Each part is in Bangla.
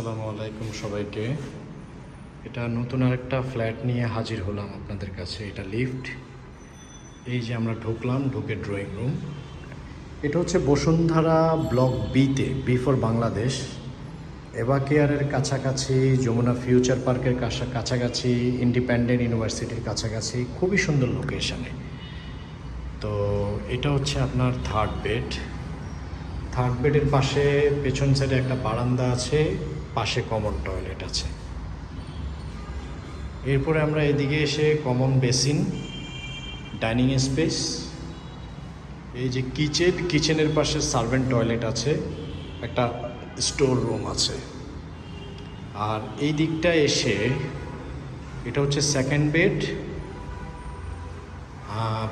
আসসালামু আলাইকুম সবাইকে। এটা নতুন আরেকটা ফ্ল্যাট নিয়ে হাজির হলাম আপনাদের কাছে। এটা লিফট। এই যে আমরা ঢুকলাম, ঢুকে ড্রয়িং রুম এটা হচ্ছে বসুন্ধরা ব্লক বিতে বি ফর বাংলাদেশ এভা কেয়ারের কাছাকাছি, যমুনা ফিউচার পার্কের কাছা- কাছাকাছি ইন্ডিপেন্ডেন্ট ইউনিভার্সিটির কাছাকাছি। খুবই সুন্দর লোকেশনে তো এটা হচ্ছে আপনার থার্ড বেড থার্ড বেডের পাশে, পেছন সাইডে একটা বারান্দা আছে, পাশে কমন টয়লেট আছে। এরপরে আমরা এদিকে এসে কমন বেসিন ডাইনিং স্পেস এই যে কিচেন কিচেনের পাশে সার্ভেন্ট টয়লেট আছে, একটা স্টোর রুম আছে। আর এই দিকটা এসে, এটা হচ্ছে সেকেন্ড বেড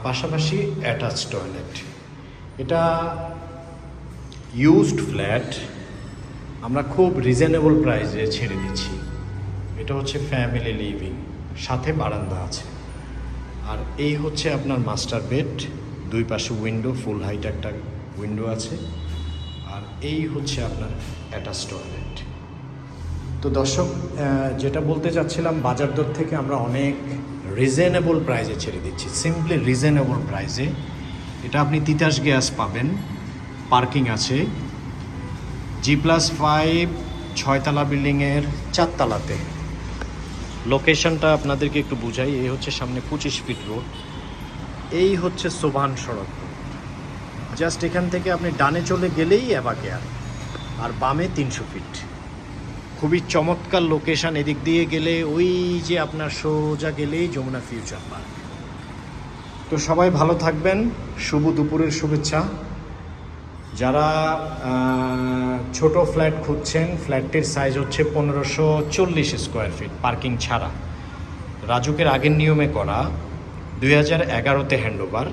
পাশাপাশি অ্যাটাচ টয়লেট এটা ইউজড ফ্ল্যাট আমরা খুব রিজনেবল প্রাইসে ছেড়ে দিচ্ছি। এটা হচ্ছে ফ্যামিলি লিভিং সাথে বারান্দা আছে। আর এই হচ্ছে আপনার মাস্টার বেড দুই পাশে উইন্ডো ফুল হাইট একটা উইন্ডো আছে। আর এই হচ্ছে আপনার অ্যাটাচ টয়লেট তো দর্শক যেটা বলতে চাচ্ছিলাম, বাজার দর থেকে আমরা অনেক রিজনেবল প্রাইসে ছেড়ে দিচ্ছি। সিম্পলি রিজনেবল প্রাইসে এটা আপনি তিতাস গ্যাস পাবেন। পার্কিং আছে। জি প্লাস ফাইভ ছয়তলা বিল্ডিংয়ের চারতলাতে। লোকেশনটা আপনাদেরকে একটু বুঝাই। এই হচ্ছে সামনে পঁচিশ ফিট রোড এই হচ্ছে সোভান সড়ক। জাস্ট এখান থেকে আপনি ডানে চলে গেলেই অ্যাবাকেয়ার আর আর বামে তিনশো ফিট খুবই চমৎকার লোকেশন এদিক দিয়ে গেলে ওই যে আপনার সোজা গেলেই যমুনা ফিউচার পার্ক তো সবাই ভালো থাকবেন। শুভ দুপুরের শুভেচ্ছা। যারা ছোট ফ্ল্যাট খুঁজছেন, ফ্ল্যাটটির সাইজ হচ্ছে পনেরোশো চল্লিশ স্কোয়ার ফিট পার্কিং ছাড়া। রাজুকের আগের নিয়মে করা, দুই হাজার এগারোতে হ্যান্ডওভার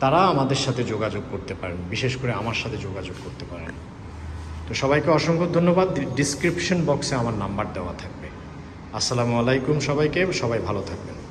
তারা আমাদের সাথে যোগাযোগ করতে পারেন, বিশেষ করে আমার সাথে যোগাযোগ করতে পারেন। তো সবাইকে অসংখ্য ধন্যবাদ। ডিসক্রিপশন বক্সে আমার নাম্বার দেওয়া থাকবে। আসসালামু আলাইকুম সবাইকে, সবাই ভালো থাকবেন।